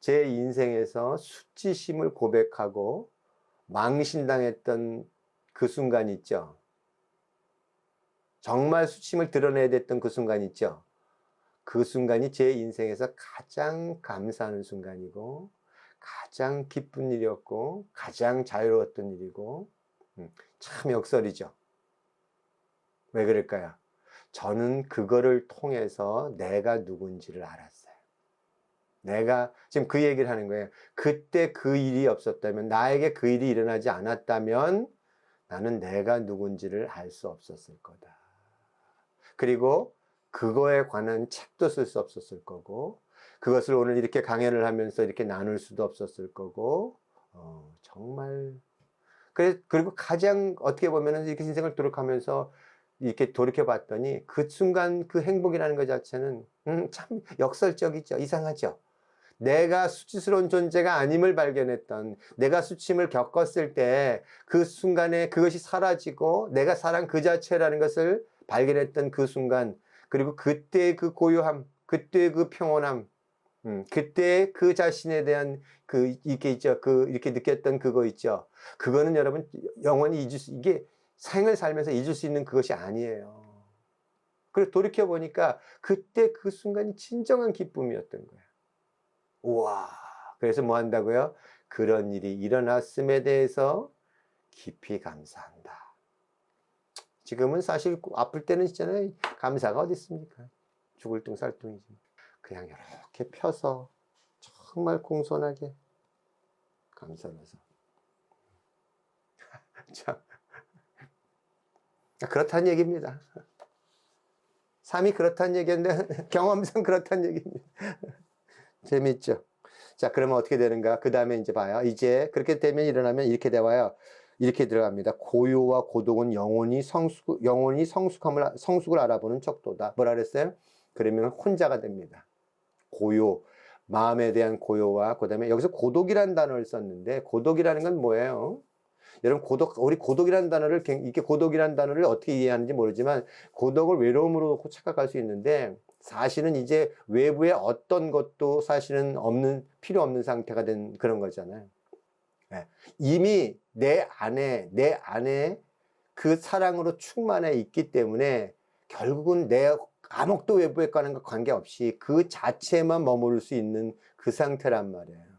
제 인생에서 수치심을 고백하고 망신당했던 그 순간 있죠. 정말 수치심을 드러내야 됐던 그 순간 있죠. 그 순간이 제 인생에서 가장 감사하는 순간이고, 가장 기쁜 일이었고, 가장 자유로웠던 일이고, 음, 참 역설이죠. 왜 그럴까요? 저는 그거를 통해서 내가 누군지를 알았어요. 내가 지금 그 얘기를 하는 거예요. 그때 그 일이 없었다면, 나에게 그 일이 일어나지 않았다면, 나는 내가 누군지를 알 수 없었을 거다. 그리고 그거에 관한 책도 쓸 수 없었을 거고, 그것을 오늘 이렇게 강연을 하면서 이렇게 나눌 수도 없었을 거고, 어, 정말. 그래, 그리고 가장 어떻게 보면은 이렇게 인생을 돌아가면서 이렇게 돌이켜 봤더니 그 순간 그 행복이라는 것 자체는, 음, 참 역설적이죠. 이상하죠. 내가 수치스러운 존재가 아님을 발견했던, 내가 수침을 겪었을 때 그 순간에 그것이 사라지고 내가 사랑 그 자체라는 것을 발견했던 그 순간, 그리고 그때 그 고요함, 그때 그 평온함, 음, 그때 그 자신에 대한 그, 이렇게 있죠. 그, 이렇게 느꼈던 그거 있죠. 그거는 여러분, 영원히 잊을 수, 이게 생을 살면서 잊을 수 있는 그것이 아니에요. 그리고 돌이켜보니까 그때 그 순간이 진정한 기쁨이었던 거야. 우와. 그래서 뭐 한다고요? 그런 일이 일어났음에 대해서 깊이 감사한다. 지금은 사실 아플 때는 있잖아요. 감사가 어디 있습니까? 죽을 둥 살둥이지. 그냥 이렇게 펴서 정말 공손하게 감사해서. 참. 그렇다는 얘기입니다. 삶이 그렇다는 얘기인데 경험상 그렇다는 얘기입니다. 재밌죠? 자, 그러면 어떻게 되는가? 그 다음에 이제 봐요. 이제 그렇게 되면 일어나면 이렇게 되와요. 이렇게 들어갑니다. 고요와 고독은 영원히 성숙, 영원히 성숙함을, 성숙을 알아보는 척도다. 뭐라 그랬어요? 그러면 혼자가 됩니다. 고요, 마음에 대한 고요와 그 다음에 여기서 고독이라는 단어를 썼는데 고독이라는 건 뭐예요? 여러분 고독 우리 고독이라는 단어를 굉- 이게 고독이라는 단어를 어떻게 이해하는지 모르지만 고독을 외로움으로 착각할 수 있는데 사실은 이제 외부에 어떤 것도 사실은 없는 필요 없는 상태가 된 그런 거잖아요. 예. 이미 내 안에 내 안에 그 사랑으로 충만해 있기 때문에 결국은 내 아무것도 외부에 가는 것 관계없이 그 자체만 머무를 수 있는 그 상태란 말이에요.